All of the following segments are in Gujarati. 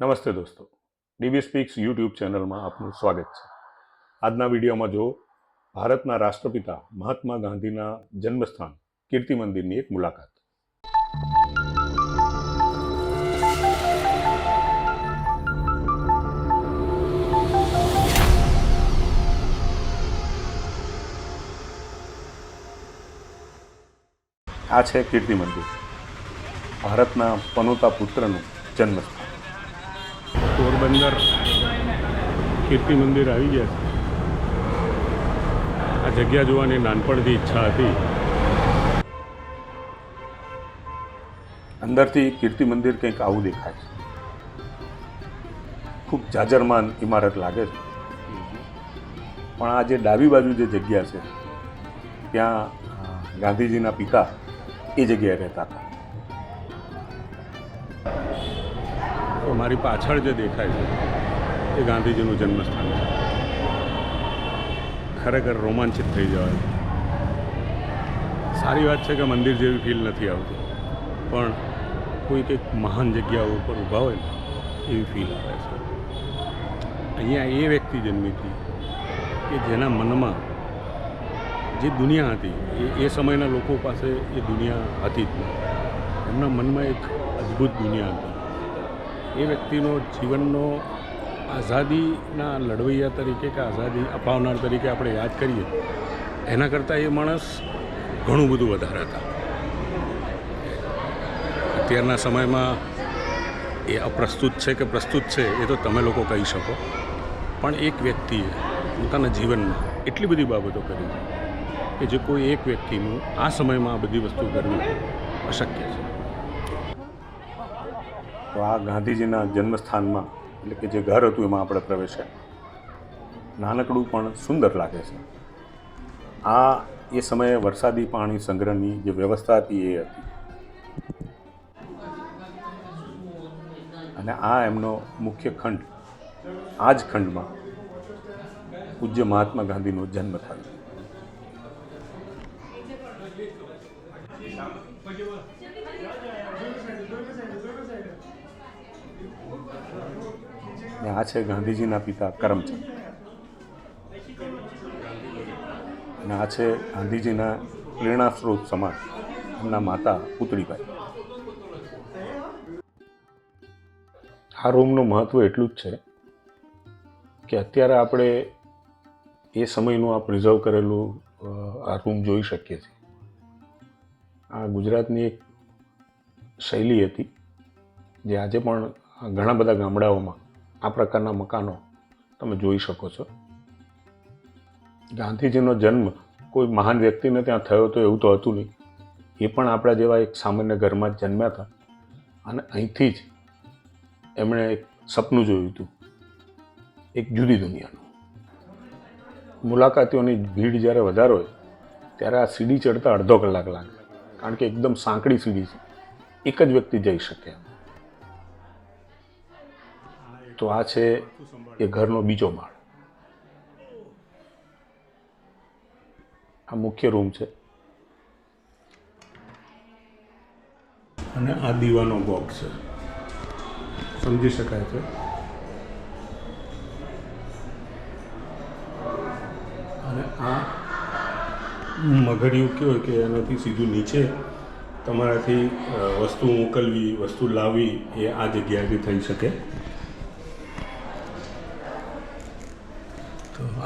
નમસ્તે દોસ્તો. ડીબી સ્પીક્સ યુટ્યુબ ચેનલમાં આપનું સ્વાગત છે. આજના વિડીયોમાં જો ભારતના રાષ્ટ્રપિતા મહાત્મા ગાંધીના જન્મસ્થાન કીર્તિ મંદિરની એક મુલાકાત. આ છે કીર્તિ મંદિર. ભારતના પનોતા પુત્રનું જન્મસ્થાન. પોરબંદર કીર્તિ મંદિર આવી ગયા છે. આ જગ્યા જોવાની નાનપણથી ઈચ્છા હતી. અંદરથી કીર્તિ મંદિર કંઈક આવું દેખાય છે. ખૂબ જાજરમાન ઇમારત લાગે છે. પણ આ જે ડાબી બાજુ જે જગ્યા છે, ત્યાં ગાંધીજીના પિતા એ જગ્યાએ રહેતા હતા. તો મારી પાછળ જે દેખાય છે, એ ગાંધીજીનું જન્મસ્થાન છે. ખરેખર રોમાંચિત થઈ જવાય. સારી વાત છે કે મંદિર જેવી ફીલ નથી આવતી, પણ કોઈક એક મહાન જગ્યા ઉપર ઊભા હોય ને, એવી ફીલ આવે છે. અહીંયા એ વ્યક્તિ જન્મી હતી કે જેના મનમાં જે દુનિયા હતી, એ એ સમયના લોકો પાસે એ દુનિયા હતી જ નહીં. એમના મનમાં એક અદ્ભુત દુનિયા હતી. એ વ્યક્તિનો જીવનનો આઝાદીના લડવૈયા તરીકે કે આઝાદી અપાવનાર તરીકે આપણે યાદ કરીએ, એના કરતાં એ માણસ ઘણું બધું વધારે હતા. અત્યારના સમયમાં એ અપ્રસ્તુત છે કે પ્રસ્તુત છે એ તો તમે લોકો કહી શકો, પણ એક વ્યક્તિએ પોતાના જીવનમાં એટલી બધી બાબતો કરી કે જે કોઈ એક વ્યક્તિનું આ સમયમાં આ બધી વસ્તુ કરવી અશક્ય છે. તો આ ગાંધીજીના જન્મસ્થાનમાં, એટલે કે જે ઘર હતું એમાં આપણે પ્રવેશ્યા. નાનકડું પણ સુંદર લાગે છે. આ એ સમયે વરસાદી પાણી સંગ્રહની જે વ્યવસ્થા હતી એ હતી. અને આ એમનો મુખ્ય ખંડ, આ જ ખંડમાં પૂજ્ય મહાત્મા ગાંધીનો જન્મ થયો. ને આ છે ગાંધીજીના પિતા કરમચંદ અને આ છે ગાંધીજીના પ્રેરણા સ્ત્રોત સમાન એમના માતા પુતળીબાઈ આ રૂમનું મહત્ત્વ એટલું જ છે કે અત્યારે આપણે એ સમયનું આ પ્રિઝર્વ કરેલું આ રૂમ જોઈ શકીએ છીએ. આ ગુજરાતની એક શૈલી હતી, જે આજે પણ ઘણા બધા ગામડાઓમાં આ પ્રકારના મકાનો તમે જોઈ શકો છો. ગાંધીજીનો જન્મ કોઈ મહાન વ્યક્તિને ત્યાં થયો તો એવું તો હતું નહીં. એ પણ આપણા જેવા એક સામાન્ય ઘરમાં જ જન્મ્યા હતા. અને અહીંથી જ એમણે એક સપનું જોયું હતું. એક જુદી દુનિયાનું. મુલાકાતીઓની ભીડ જ્યારે વધારે હોય, ત્યારે આ સીડી ચડતા અડધો કલાક લાગે. કારણ કે એકદમ સાંકડી સીડી છે. એક જ વ્યક્તિ જઈ શકે એમ. તો આ છે એ ઘરનો બીજો માળ. આ મુખ્ય રૂમ છે. અને આ દીવાનો બોક્સ છે. સમજી શકાય છે? અને આ મગડિયું કહેવાય કે એનાથી સીધું નીચે તમારાથી વસ્તુ મોકલવી, વસ્તુ લાવવી એ આ જગ્યાએથી થઈ શકે.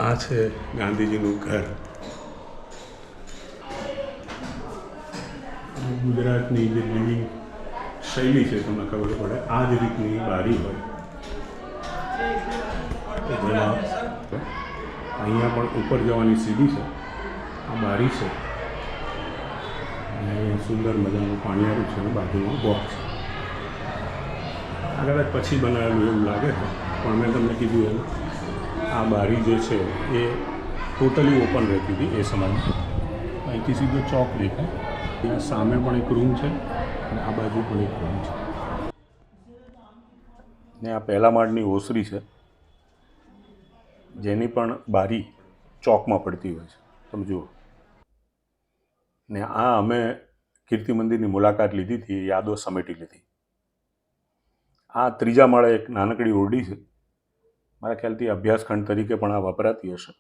આ છે ગાંધીજીનું ઘર. ગુજરાતની જે લિવિંગ શૈલી છે, તમને ખબર પડે, આ જ રીતની બારી હોય. જેમાં અહીંયા પણ ઉપર જવાની સીડી છે. આ બારી છે. અને સુંદર મજાનું પાણીયારું છે અને બાજુમાં બોક્સ છે. આ કદાચ પછી બનાવેલું એવું લાગે છે, પણ મેં તમને કીધું એમ આ બારી જે છે એ ટોટલી ઓપન રહેતી હતી એ સમયમાં અહીંથી સીધો ચોક દેખાય. ત્યાં સામે પણ એક રૂમ છે અને આ બાજુ પણ એક રૂમ છે. ને આ પહેલા માળની ઓસરી છે. જેની પણ બારી ચોકમાં પડતી હોય છે. તમે જુઓ. ને આ અમે કીર્તિ મંદિરની મુલાકાત લીધી હતી, યાદો સમેટી લીધી. આ ત્રીજા માળે એક નાનકડી ઓરડી છે. મારા ખ્યાલથી અભ્યાસખંડ તરીકે પણ આ વપરાતી હશે.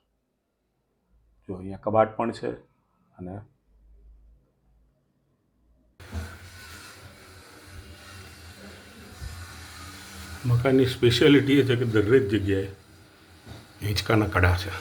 જો અહીંયા કબાટ પણ છે અને મકાનની સ્પેશિયાલિટી એ છે કે દરેક જગ્યાએ હિંચકાના કડા છે.